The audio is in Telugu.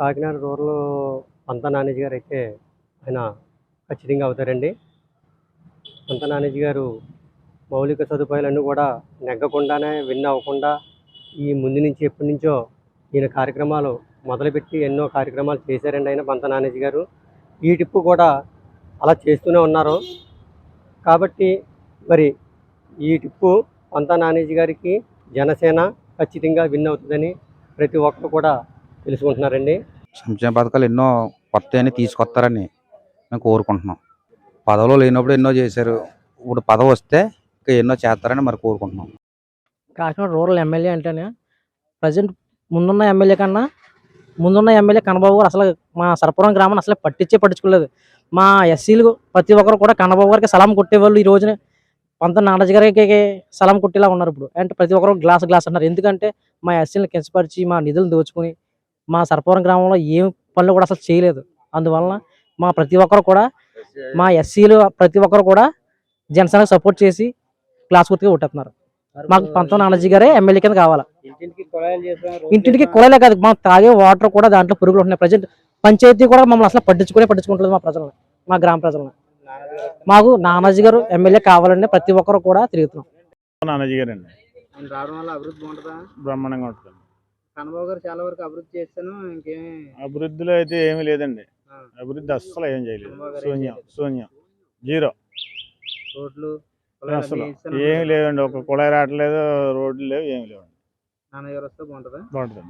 కాకినాడ రూరల్ పంత నానేజీ గారు అయితే ఆయన ఖచ్చితంగా అవుతారండి. పంత నానేజీ గారు మౌలిక సదుపాయాలన్నీ కూడా నెగ్గకుండానే విన్ అవ్వకుండా ఈ ముందు నుంచి ఎప్పటి నుంచో ఈయన కార్యక్రమాలు మొదలుపెట్టి ఎన్నో కార్యక్రమాలు చేశారండి ఆయన పంత నానేజీ గారు. ఈ టిప్పు కూడా అలా చేస్తూనే ఉన్నారు. కాబట్టి మరి ఈ టిప్పు పంత నానేజీ గారికి జనసేన ఖచ్చితంగా విన్ అవుతుందని ప్రతి ఒక్కరు కూడా తెలుసుకుంటున్నారండి? సంక్షేమ పథకాలు ఎన్నో కొత్త అని తీసుకొస్తారని మేము కోరుకుంటున్నాం. పదవిలో లేనప్పుడు ఎన్నో చేశారు. ఇప్పుడు పదవి వస్తే ఇంకా ఎన్నో చేస్తారని మరి కోరుకుంటున్నాం. కాకినాడ రూరల్ ఎమ్మెల్యే అంటేనే ప్రజెంట్ ముందున్న ఎమ్మెల్యే కన్నా ముందున్న ఎమ్మెల్యే కన్నబాబు గారు అసలు మా సరపురం గ్రామాన్ని అసలు పట్టించే పట్టించుకోలేదు. మా ఎస్సీలు ప్రతి ఒక్కరు కూడా కన్నబాబు గారికి సలాం కొట్టేవాళ్ళు ఈ రోజున. పంత నారాజు గారికి సలాం కొట్టేలా ఉన్నారు ఇప్పుడు. అంటే ప్రతి ఒక్కరు గ్లాస్ గ్లాస్ అన్నారు ఎందుకంటే మా ఎస్సీలను కించపరిచి మా నిధులు దోచుకుని మా సరపురం గ్రామంలో ఏం పనులు కూడా అసలు చేయలేదు. అందువలన మా ప్రతి ఒక్కరు కూడా మా ఎస్సీలు ప్రతి ఒక్కరు కూడా జనసేనకు సపోర్ట్ చేసి క్లాస్ గుర్తుగా కొట్టేస్తున్నారు. మాకు పంత నానాజీ గారే ఎమ్మెల్యే కింద కావాలా. ఇంటింటికి కుళాయిలు కాదు మా తాగే వాటర్ కూడా దాంట్లో పురుగులు ఉంటున్నాయి. ప్రజెంట్ పంచాయతీ కూడా మమ్మల్ని అసలు పట్టించుకునే పట్టించుకుంటుంది మా ప్రజలను మా గ్రామ ప్రజలను. మాకు నానాజీ గారు ఎమ్మెల్యే కావాలని ప్రతి ఒక్కరు కూడా తిరుగుతున్నాం. నానాజీ అభివృద్ధి ఉంటుందా బ్రహ్మాండంగా ఉంటుంది కన్నబాబు గారు చాలా వరకు అభివృద్ధి చేస్తాను ఇంకేమి అభివృద్ధిలో అయితే ఏమీ లేదండి. అభివృద్ధి అస్సలు ఏం చేయలేదు. శూన్యం శూన్యం. జీరో. రోడ్లు అసలు ఏమీ లేదండి. ఒక కుళాయి రావట్లేదు రోడ్లు లేవు ఏమీ లేవు నాన్నగారు వస్తే బాగుంటుందా? బాగుంటుంది